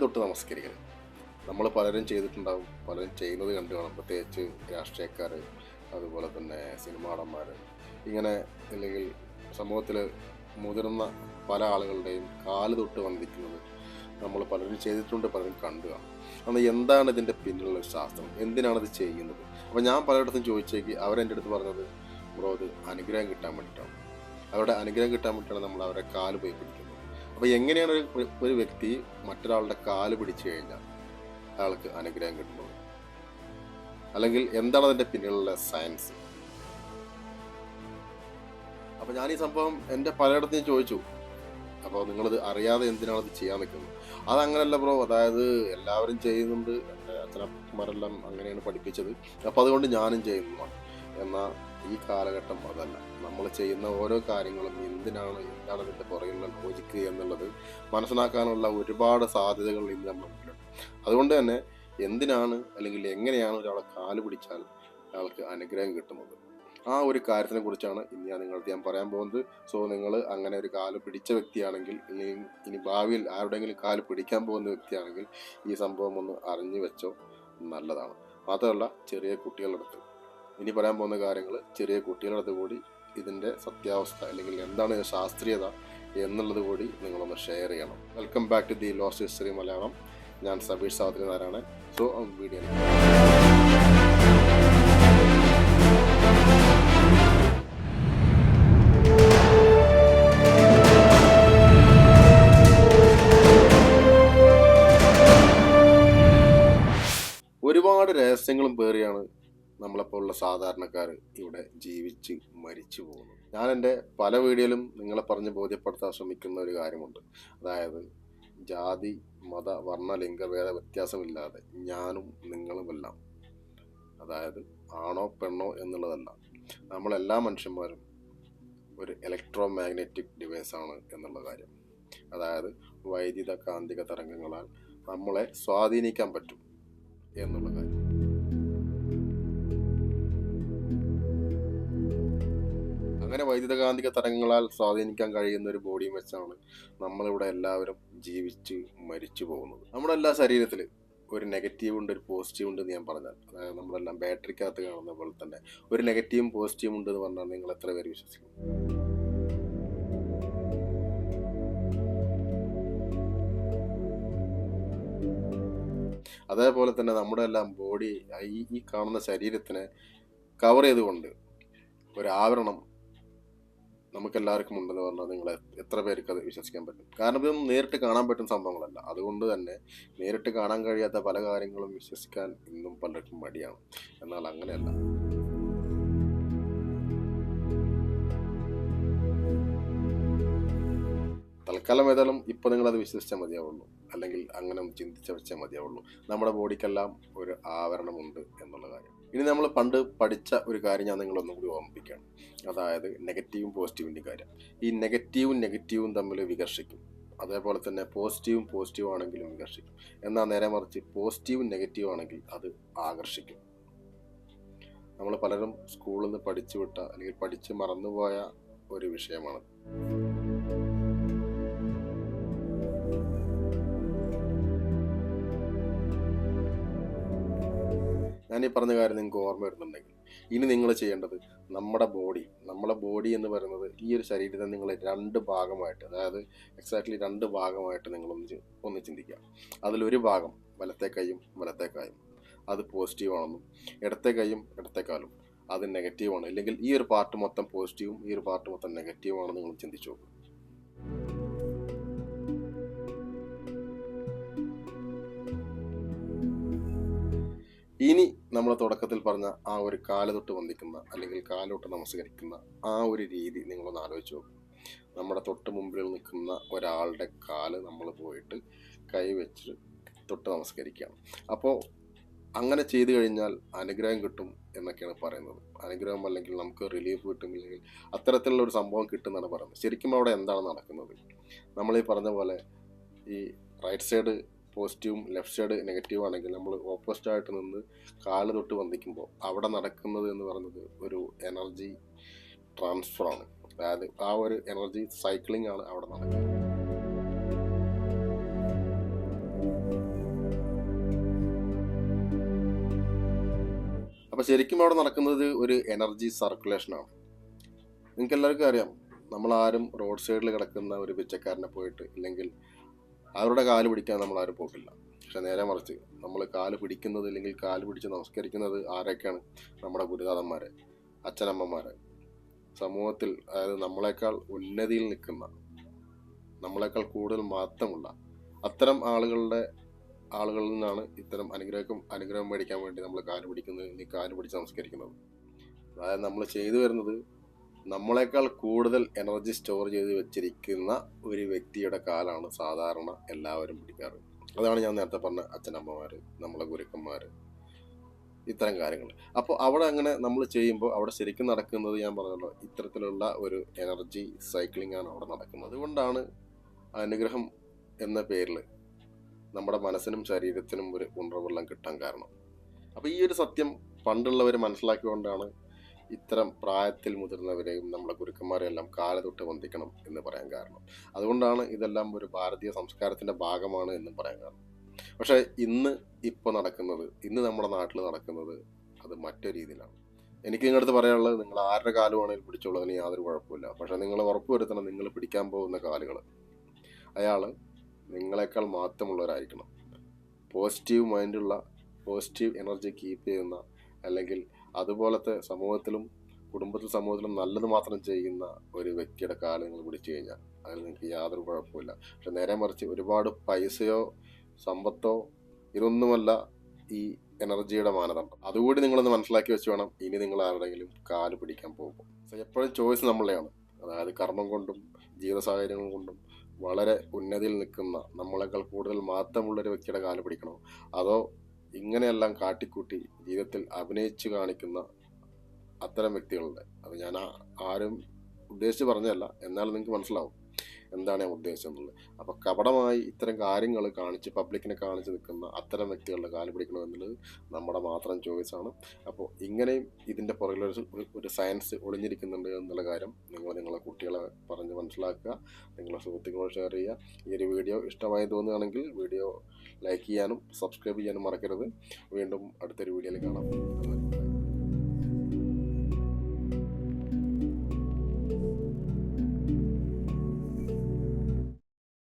തൊട്ട് നമസ്കരിക്കണം. നമ്മൾ പലരും ചെയ്തിട്ടുണ്ടാവും. പലരും ചെയ്യുന്നത് കണ്ടു കാണും. പ്രത്യേകിച്ച് രാഷ്ട്രീയക്കാർ അതുപോലെ തന്നെ സിനിമാടന്മാർ. ഇങ്ങനെ അല്ലെങ്കിൽ സമൂഹത്തിൽ മുതിർന്ന പല ആളുകളുടെയും കാൽ തൊട്ട് വന്ദിക്കുന്നത് നമ്മൾ പലരും ചെയ്തിട്ടുണ്ട് പലരും കണ്ടു കാണും. അന്ന് എന്താണ് ഇതിന്റെ പിന്നിലുള്ള ശാസ്ത്രം? എന്തിനാണ് ഇത് ചെയ്യുന്നത്? അപ്പോൾ ഞാൻ പലയിടത്തും ചോദിച്ചേക്ക് അവരെന്റെ അടുത്ത് പറഞ്ഞത് ബ്രോ അത് അനുഗ്രഹം കിട്ടാൻ വേണ്ടിയിട്ടാണ്. അവരുടെ അനുഗ്രഹം കിട്ടാൻ വേണ്ടിയിട്ടാണ് നമ്മൾ അവരെ കാൽ പോയി പിടിക്കുന്നത്. അപ്പോൾ എങ്ങനെയാണ് ഒരു ഒരു വ്യക്തി മറ്റൊരാളുടെ കാൽ പിടിച്ചു കഴിഞ്ഞാൽ അയാൾക്ക് അനുഗ്രഹം കിട്ടുന്നത്? അല്ലെങ്കിൽ എന്താണ് അതിന്റെ പിന്നിലുള്ള സയൻസ്? അപ്പോൾ ഞാൻ ഈ സംഭവം എന്റെ പലയിടത്തും ചോദിച്ചു. അപ്പോൾ നിങ്ങളത് അറിയാതെ എന്തിനാണ് അത് ചെയ്യാൻ നിൽക്കുന്നത്? അതങ്ങനല്ല ബ്രോ. അതായത് എല്ലാവരും ചെയ്യുന്നുണ്ട്. എന്റെ അച്ഛനമ്മമാരെല്ലാം അങ്ങനെയാണ് പഠിപ്പിച്ചത്. അപ്പോൾ അതുകൊണ്ട് ഞാനും ചെയ്യുന്നതാണ്. എന്നാൽ ഈ കാലഘട്ടം അതല്ല. ചെയ്യുന്ന ഓരോ കാര്യങ്ങളും എന്തിനാണ് എന്താണ് അതിന്റെ പുറകിലുള്ള ലോജിക്ക് എന്നുള്ളത് മനസ്സിലാക്കാനുള്ള ഒരുപാട് സാധ്യതകൾ ഇന്ന് നമ്മുടെ മുന്നിലുണ്ട്. അതുകൊണ്ട് തന്നെ എന്തിനാണ് അല്ലെങ്കിൽ എങ്ങനെയാണ് ഒരാളെ കാൽ പിടിച്ചാൽ അയാൾക്ക് അനുഗ്രഹം കിട്ടുന്നത്? ആ ഒരു കാര്യത്തിനെ കുറിച്ചാണ് ഇന്ന് ഞാൻ നിങ്ങൾക്ക് ഞാൻ പറയാൻ പോകുന്നത്. സോ നിങ്ങൾ അങ്ങനെ ഒരു കാൽ പിടിച്ച വ്യക്തിയാണെങ്കിൽ ഇനി ഇനി ഭാവിയിൽ ആരുടെയെങ്കിലും കാൽ പിടിക്കാൻ പോകുന്ന വ്യക്തിയാണെങ്കിൽ ഈ സംഭവം ഒന്ന് അറിഞ്ഞു വെച്ചോ നല്ലതാണ്. മാത്രമല്ല ചെറിയ കുട്ടികളുടെ അടുത്ത്. ഇനി പറയാൻ പോകുന്ന കാര്യങ്ങൾ ചെറിയ കുട്ടികളുടെ അടുത്ത് കൂടി ഇതിന്റെ സത്യാവസ്ഥ അല്ലെങ്കിൽ എന്താണ് ശാസ്ത്രീയത എന്നുള്ളത് കൂടി നിങ്ങളൊന്ന് ഷെയർ ചെയ്യണം. Welcome back to the lost history Malayalam. ഞാൻ സബീഷ് സാവത്രി നാരായണൻ സോ വീഡിയോ ഒരുപാട് രഹസ്യങ്ങളും പേറിയാണ് നമ്മളെപ്പോലുള്ള സാധാരണക്കാർ ഇവിടെ ജീവിച്ച് മരിച്ചു പോകുന്നു. ഞാൻ എന്റെ പല വീഡിയോയിലും നിങ്ങളെ പറഞ്ഞ് ബോധ്യപ്പെടുത്താൻ ശ്രമിക്കുന്ന ഒരു കാര്യമുണ്ട്. അതായത് ജാതി മത വർണ ലിംഗഭേദ വ്യത്യാസമില്ലാതെ ഞാനും നിങ്ങളുമെല്ലാം അതായത് ആണോ പെണ്ണോ എന്നുള്ളതല്ല നമ്മളെല്ലാ മനുഷ്യന്മാരും ഒരു ഇലക്ട്രോ മാഗ്നറ്റിക് ഡിവൈസ് ആണ് എന്നുള്ള കാര്യം. അതായത് വൈദ്യുത കാന്തിക തരംഗങ്ങളാൽ നമ്മളെ സ്വാധീനിക്കാൻ പറ്റും എന്നുള്ള അങ്ങനെ വൈദ്യുതകാന്തിക തരംഗങ്ങളാൽ സ്വാധീനിക്കാൻ കഴിയുന്ന ഒരു ബോഡിയും വെച്ചാണ് നമ്മളിവിടെ എല്ലാവരും ജീവിച്ച് മരിച്ചു പോകുന്നത്. നമ്മുടെ എല്ലാ ശരീരത്തിൽ ഒരു നെഗറ്റീവ് ഉണ്ട് ഒരു പോസിറ്റീവ് ഉണ്ട് എന്ന് ഞാൻ പറഞ്ഞാൽ അതായത് നമ്മളെല്ലാം ബാറ്ററിക്കകത്ത് കാണുന്ന പോലെ തന്നെ ഒരു നെഗറ്റീവും പോസിറ്റീവും ഉണ്ട് എന്ന് പറഞ്ഞാൽ നിങ്ങൾ എത്ര പേര് വിശ്വസിക്കും? അതേപോലെ തന്നെ നമ്മുടെ എല്ലാം ബോഡി ഈ കാണുന്ന ശരീരത്തിനെ കവർ ചെയ്തുകൊണ്ട് ഒരു ആവരണം നമുക്കെല്ലാവർക്കും ഉണ്ടെന്ന് പറഞ്ഞാൽ നിങ്ങൾ എത്ര പേർക്ക് അത് വിശ്വസിക്കാൻ പറ്റും. കാരണം ഇതൊന്നും നേരിട്ട് കാണാൻ പറ്റുന്ന സംഭവങ്ങളല്ല. അതുകൊണ്ട് തന്നെ നേരിട്ട് കാണാൻ കഴിയാത്ത പല കാര്യങ്ങളും വിശ്വസിക്കാൻ ഇന്നും പലർക്കും മടിയാണ്. എന്നാൽ അങ്ങനെയല്ല. തൽക്കാലം ഏതായാലും ഇപ്പോൾ നിങ്ങളത് വിശ്വസിച്ചാൽ മതിയാവുള്ളൂ. അല്ലെങ്കിൽ അങ്ങനെ ചിന്തിച്ച വെച്ചാൽ മതിയാവുള്ളൂ. നമ്മുടെ ബോഡിക്കെല്ലാം ഒരു ആവരണമുണ്ട് എന്നുള്ള കാര്യം. ഇനി നമ്മൾ പണ്ട് പഠിച്ച ഒരു കാര്യം ഞാൻ നിങ്ങളൊന്നും കൂടി ഓർമ്മിപ്പിക്കുകയാണ്. അതായത് നെഗറ്റീവും പോസിറ്റീവിന്റെ കാര്യം. ഈ നെഗറ്റീവും നെഗറ്റീവും തമ്മിൽ വികർഷിക്കും. അതേപോലെ തന്നെ പോസിറ്റീവും പോസിറ്റീവും ആണെങ്കിലും വികർഷിക്കും. എന്നാൽ നേരെ മറിച്ച് പോസിറ്റീവും നെഗറ്റീവും ആണെങ്കിൽ അത് ആകർഷിക്കും. നമ്മൾ പലരും സ്കൂളിൽ നിന്ന് പഠിച്ചു വിട്ട അല്ലെങ്കിൽ പഠിച്ച് മറന്നുപോയ ഒരു വിഷയമാണ്. ഞാൻ ഈ പറഞ്ഞ കാര്യം നിങ്ങൾക്ക് ഓർമ്മ വരുന്നുണ്ടെങ്കിൽ ഇനി നിങ്ങൾ ചെയ്യേണ്ടത് നമ്മുടെ ബോഡി നമ്മുടെ ബോഡി എന്ന് പറയുന്നത് ഈ ഒരു ശരീരത്തെ നിങ്ങൾ രണ്ട് ഭാഗമായിട്ട് അതായത് എക്സാക്ട്ലി രണ്ട് ഭാഗമായിട്ട് നിങ്ങൾ ഒന്ന് ഒന്ന് ചിന്തിക്കുക. അതിലൊരു ഭാഗം വലത്തെ കൈയും വലത്തെ കായും അത് പോസിറ്റീവ് ആണെന്നും ഇടത്തെ കൈയും ഇടത്തെ കാലും. അത് നെഗറ്റീവ് ആണ്. ഇല്ലെങ്കിൽ ഈ ഒരു പാർട്ട് മൊത്തം പോസിറ്റീവും ഈ ഒരു പാർട്ട് മൊത്തം നെഗറ്റീവാണെന്ന് നിങ്ങൾ ചിന്തിച്ചു നോക്കുക നമ്മൾ തുടക്കത്തിൽ പറഞ്ഞ ആ ഒരു കാൽ തൊട്ട് വന്ദിക്കുന്ന അല്ലെങ്കിൽ കാലോട്ട് നമസ്കരിക്കുന്ന ആ ഒരു രീതി നിങ്ങളൊന്ന് ആലോചിച്ച് നോക്കും. നമ്മുടെ തൊട്ട് മുമ്പിൽ നിൽക്കുന്ന ഒരാളുടെ കാൽ നമ്മൾ പോയിട്ട് കൈ വെച്ച് തൊട്ട് നമസ്കരിക്കുകയാണ്. അപ്പോൾ അങ്ങനെ ചെയ്തു കഴിഞ്ഞാൽ അനുഗ്രഹം കിട്ടും എന്നൊക്കെയാണ് പറയുന്നത്. അനുഗ്രഹം അല്ലെങ്കിൽ നമുക്ക് റിലീഫ് കിട്ടും ഇല്ലെങ്കിൽ അത്തരത്തിലുള്ള ഒരു സംഭവം കിട്ടുമെന്നാണ് പറയുന്നത്. ശരിക്കും അവിടെ എന്താണ് നടക്കുന്നത്? നമ്മൾ ഈ പറഞ്ഞ പോലെ ഈ റൈറ്റ് സൈഡ് പോസിറ്റീവും ലെഫ്റ്റ് സൈഡ് നെഗറ്റീവ് ആണെങ്കിൽ നമ്മൾ ഓപ്പോസിറ്റ് ആയിട്ട് നിന്ന് കാൽ തൊട്ട് വന്നിക്കുമ്പോൾ അവിടെ നടക്കുന്നത് എന്ന് പറയുന്നത് ഒരു എനർജി ട്രാൻസ്ഫറാണ് അതായത് ആ ഒരു എനർജി സൈക്ലിംഗ് ആണ് അവിടെ നടക്കുന്നത്. അപ്പോൾ ശരിക്കും അവിടെ നടക്കുന്നത് ഒരു എനർജി സർക്കുലേഷനാണ് നിങ്ങൾക്ക് എല്ലാവർക്കും അറിയാം നമ്മളാരും റോഡ് സൈഡിൽ കിടക്കുന്ന ഒരു പിച്ചക്കാരനെ പോയിട്ട് ഇല്ലെങ്കിൽ അവരുടെ കാൽ പിടിക്കാൻ നമ്മൾ ആരും പോക്കില്ല. പക്ഷെ നേരെ മറിച്ച് നമ്മൾ കാൽ പിടിക്കുന്നത് അല്ലെങ്കിൽ കാൽ പിടിച്ച് നമസ്കരിക്കുന്നത് ആരൊക്കെയാണ്? നമ്മുടെ ഗുരുനാഥന്മാരെ അച്ഛനമ്മമാരെ. സമൂഹത്തിൽ അതായത് നമ്മളെക്കാൾ ഉന്നതിയിൽ നിൽക്കുന്ന നമ്മളെക്കാൾ കൂടുതൽ മാത്രമുള്ള അത്തരം ആളുകളുടെ ആളുകളിൽ നിന്നാണ് ഇത്തരം അനുഗ്രഹം അനുഗ്രഹം മേടിക്കാൻ വേണ്ടി നമ്മൾ കാൽ പിടിക്കുന്നത് ഇല്ലെങ്കിൽ കാൽ പിടിച്ച് നമസ്കരിക്കുന്നത്. അതായത് നമ്മൾ ചെയ്തു വരുന്നത് നമ്മളെക്കാൾ കൂടുതൽ എനർജി സ്റ്റോർ ചെയ്ത് വെച്ചിരിക്കുന്ന ഒരു വ്യക്തിയുടെ കാലാണ് സാധാരണ എല്ലാവരും പിടിക്കാറ്. അതാണ് ഞാൻ നേരത്തെ പറഞ്ഞ അച്ഛനമ്മമാർ നമ്മളെ ഗുരുക്കന്മാർ ഇത്തരം കാര്യങ്ങൾ അപ്പോൾ അവിടെ അങ്ങനെ നമ്മൾ ചെയ്യുമ്പോൾ അവിടെ ശരിക്കും നടക്കുന്നത് ഞാൻ പറഞ്ഞല്ലോ ഇത്തരത്തിലുള്ള ഒരു എനർജി സൈക്ലിംഗ് ആണ് അവിടെ നടക്കുന്നത്. അതുകൊണ്ടാണ് അനുഗ്രഹം എന്ന പേരിൽ നമ്മുടെ മനസ്സിനും ശരീരത്തിനും ഒരു ഉണർവെള്ളം കിട്ടാൻ കാരണം. അപ്പോൾ ഈ ഒരു സത്യം പണ്ടുള്ളവർ മനസ്സിലാക്കിക്കൊണ്ടാണ് ഇത്തരം പ്രായത്തിൽ മുതിർന്നവരെയും നമ്മുടെ ഗുരുക്കന്മാരെയെല്ലാം കാലതൊട്ട് വന്ദിക്കണം എന്ന് പറയാൻ കാരണം. അതുകൊണ്ടാണ് ഇതെല്ലാം ഒരു ഭാരതീയ സംസ്കാരത്തിന്റെ ഭാഗമാണ് എന്നും പറയാൻ കാരണം. പക്ഷേ ഇന്ന് ഇപ്പോൾ നടക്കുന്നത് ഇന്ന് നമ്മുടെ നാട്ടിൽ നടക്കുന്നത് അത് മറ്റൊരു രീതിയിലാണ്. എനിക്ക് നിങ്ങളുടെ അടുത്ത് പറയാനുള്ളത് നിങ്ങൾ ആരുടെ കാലമാണെങ്കിൽ പിടിച്ചുള്ളതിന് യാതൊരു കുഴപ്പമില്ല പക്ഷേ നിങ്ങൾ ഉറപ്പുവരുത്തണം നിങ്ങൾ പിടിക്കാൻ പോകുന്ന കാലുകൾ അയാൾ നിങ്ങളെക്കാൾ മാറ്റമുള്ളവരായിരിക്കണം പോസിറ്റീവ് മൈൻഡുള്ള പോസിറ്റീവ് എനർജി കീപ്പ് ചെയ്യുന്ന അല്ലെങ്കിൽ അതുപോലത്തെ സമൂഹത്തിലും കുടുംബത്തിൽ സമൂഹത്തിലും നല്ലത് മാത്രം ചെയ്യുന്ന ഒരു വ്യക്തിയുടെ കാലം നിങ്ങൾ പിടിച്ചു കഴിഞ്ഞാൽ അതിൽ നിങ്ങൾക്ക് യാതൊരു കുഴപ്പമില്ല പക്ഷെ നേരെ മറിച്ച് ഒരുപാട് പൈസയോ സമ്പത്തോ ഇതൊന്നുമല്ല ഈ എനർജിയുടെ മാനദണ്ഡം. അതുകൂടി നിങ്ങളൊന്ന് മനസ്സിലാക്കി വെച്ച് വേണം ഇനി നിങ്ങൾ ആരുടെങ്കിലും കാൽ പിടിക്കാൻ പോകും എപ്പോഴും ചോയ്സ് നമ്മളെയാണ് അതായത് കർമ്മം കൊണ്ടും ജീവിത സാഹചര്യങ്ങൾ കൊണ്ടും വളരെ ഉന്നതിയിൽ നിൽക്കുന്ന നമ്മളെക്കാൾ കൂടുതൽ മാത്രമുള്ള ഒരു വ്യക്തിയുടെ കാൽ പിടിക്കണോ? അതോ ഇങ്ങനെയെല്ലാം കാട്ടിക്കൂട്ടി ജീവിതത്തിൽ അഭിനയിച്ചു കാണിക്കുന്ന അത്തരം വ്യക്തികളുണ്ട്. അത് ഞാൻ ആരും ഉദ്ദേശിച്ച് പറഞ്ഞതല്ല. എന്നാലും നിങ്ങൾക്ക് മനസ്സിലാവും. എന്താണ് ഞാൻ ഉദ്ദേശിച്ചെന്നുള്ളത് അപ്പോൾ കപടമായി ഇത്തരം കാര്യങ്ങൾ കാണിച്ച് പബ്ലിക്കിനെ കാണിച്ച് നിൽക്കുന്ന അത്തരം വ്യക്തികളുടെ കാൽ പിടിക്കണം എന്നുള്ളത് നമ്മുടെ മാത്രം ചോയ്സാണ്. അപ്പോൾ ഇങ്ങനെയും ഇതിന്റെ പുറകിലൊരു ഒരു സയൻസ് ഒളിഞ്ഞിരിക്കുന്നുണ്ട് എന്നുള്ള കാര്യം നിങ്ങൾ നിങ്ങളെ കുട്ടികളെ പറഞ്ഞ് മനസ്സിലാക്കുക. നിങ്ങളെ സുഹൃത്തുക്കളോട് ഷെയർ ചെയ്യുക. ഈ ഒരു വീഡിയോ ഇഷ്ടമായി തോന്നുകയാണെങ്കിൽ വീഡിയോ ലൈക്ക് ചെയ്യാനും സബ്സ്ക്രൈബ് ചെയ്യാനും മറക്കരുത്. വീണ്ടും അടുത്തൊരു വീഡിയോയിൽ കാണാം.